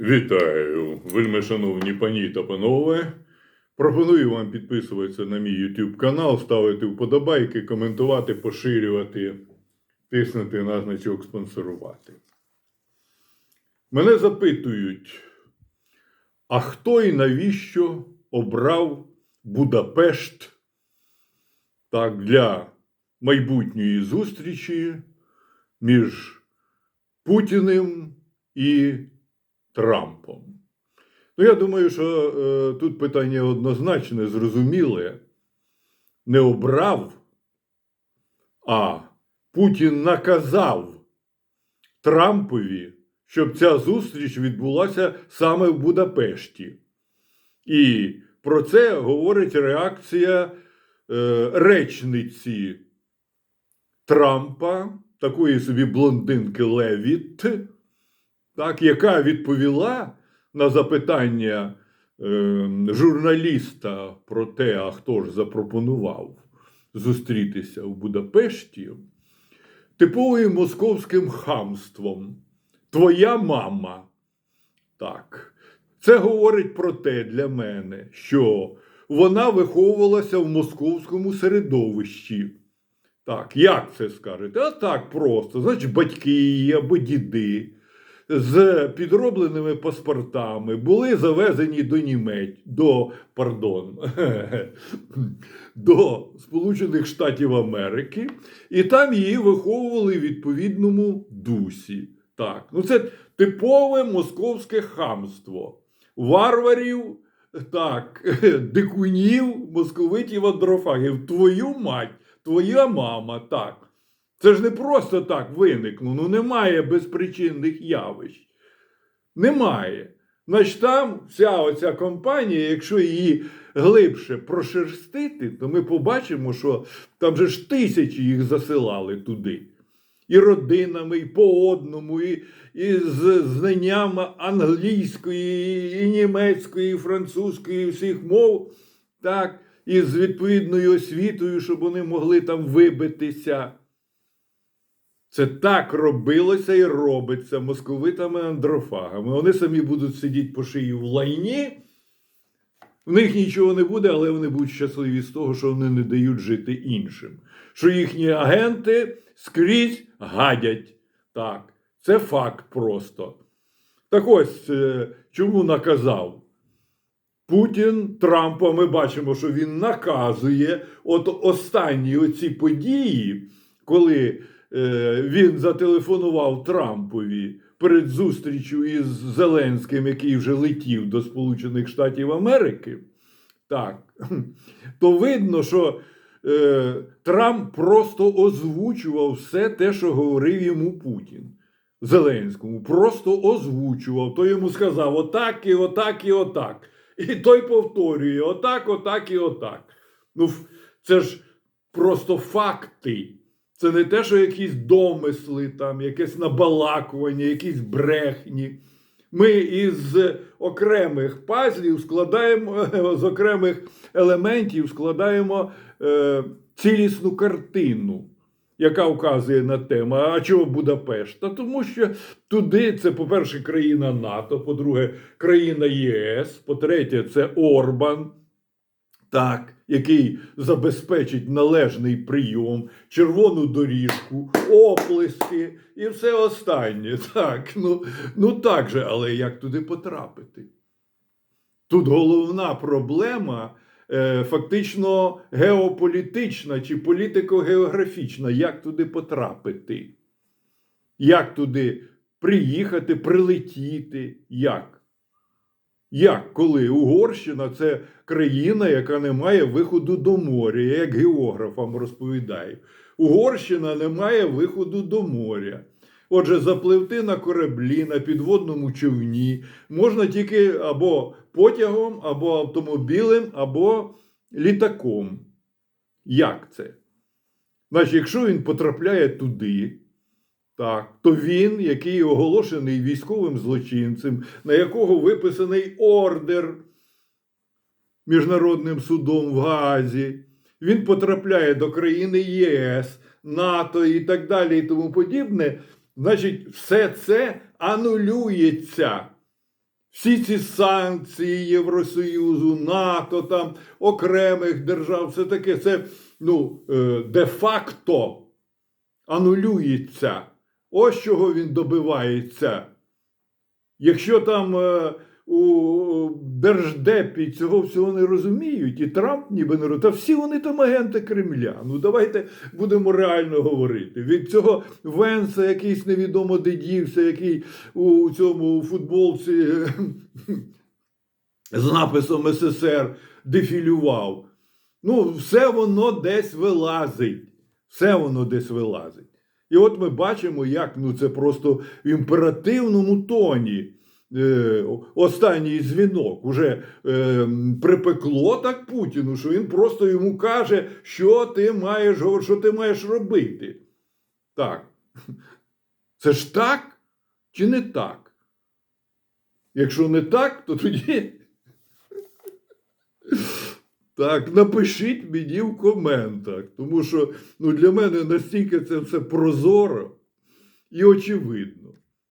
Вітаю, вельми шановні пані та панове. Пропоную вам підписуватися на мій YouTube канал, ставити вподобайки, коментувати, поширювати, тиснути на значок спонсорувати. Мене запитують, а хто і навіщо обрав Будапешт так, для майбутньої зустрічі між Путіним і Трампом. Ну, я думаю, що е, тут питання однозначне, зрозуміле. Не обрав, а Путін наказав Трампові, щоб ця зустріч відбулася саме в Будапешті. І про це говорить реакція е, речниці Трампа, такої собі блондинки Левіт так, яка відповіла на запитання е, журналіста про те, а хто ж запропонував зустрітися в Будапешті, типовим московським хамством. Твоя мама. Так. Це говорить про те для мене, що вона виховувалася в московському середовищі. Так, як це скажете? А так просто. Значить, батьки її або діди з підробленими паспортами були завезені до Німець, до, пардон, до Сполучених Штатів Америки, і там її виховували в відповідному дусі. Так, ну це типове московське хамство. Варварів, так, дикунів, московитів, андрофагів. Твою мать, твоя мама, так. Це ж не просто так виникло. Ну немає безпричинних явищ. Немає. Значить, там вся оця компанія, якщо її глибше прошерстити, то ми побачимо, що там же ж тисячі їх засилали туди. І родинами, і по одному, і, і з знанням англійської, і німецької, і французької, і всіх мов, так, і з відповідною освітою, щоб вони могли там вибитися. Це так робилося і робиться московитами андрофагами. Вони самі будуть сидіти по шиї в лайні. В них нічого не буде, але вони будуть щасливі з того, що вони не дають жити іншим. Що їхні агенти скрізь гадять. Так, це факт просто. Так ось е, чому наказав? Путін Трампа ми бачимо, що він наказує от останні оці події, коли він зателефонував Трампові перед зустрічю із Зеленським, який вже летів до Сполучених Штатів Америки, так, то видно, що е, Трамп просто озвучував все те, що говорив йому Путін. Зеленському просто озвучував, то йому сказав отак і отак і отак. І той повторює отак, отак і отак. Ну, це ж просто факти. Це не те, що якісь домисли, там, якесь набалакування, якісь брехні. Ми із окремих пазлів складаємо, з окремих елементів складаємо е, цілісну картину, яка вказує на тему. А чого Будапешт? Та тому що туди це, по-перше, країна НАТО, по-друге, країна ЄС, по-третє, це Орбан. Так, який забезпечить належний прийом, червону доріжку, оплески і все останнє. Так, ну, ну так же, але як туди потрапити? Тут головна проблема е, фактично геополітична чи політико-географічна. Як туди потрапити? Як туди приїхати, прилетіти? Як? Як коли Угорщина це країна, яка не має виходу до моря, я як географам розповідаю. Угорщина не має виходу до моря. Отже, запливти на кораблі, на підводному човні можна тільки або потягом, або автомобілем, або літаком. Як це? Значить, якщо він потрапляє туди, так, то він, який оголошений військовим злочинцем, на якого виписаний ордер Міжнародним судом в Гаазі, він потрапляє до країни ЄС, НАТО і так далі, і тому подібне. Значить, все це анулюється. всі ці санкції Євросоюзу, НАТО, там, окремих держав, все таке, це ну, е, де-факто анулюється. Ось чого він добивається. Якщо там е, у Держдепі цього всього не розуміють, і Трамп ніби не розуміє, та всі вони там агенти Кремля. Ну давайте будемо реально говорити. Від цього Венса якийсь невідомо де який у цьому футболці е, з написом СССР дефілював. Ну, все воно десь вилазить. Все воно десь вилазить. І от ми бачимо, як ну, це просто в імперативному тоні. Е, останній дзвінок уже е, припекло так Путіну, що він просто йому каже, що ти маєш що ти маєш робити. Так. Це ж так чи не так? Якщо не так, то тоді. Так, напишіть мені в коментах, тому що ну, для мене настільки це все прозоро і очевидно.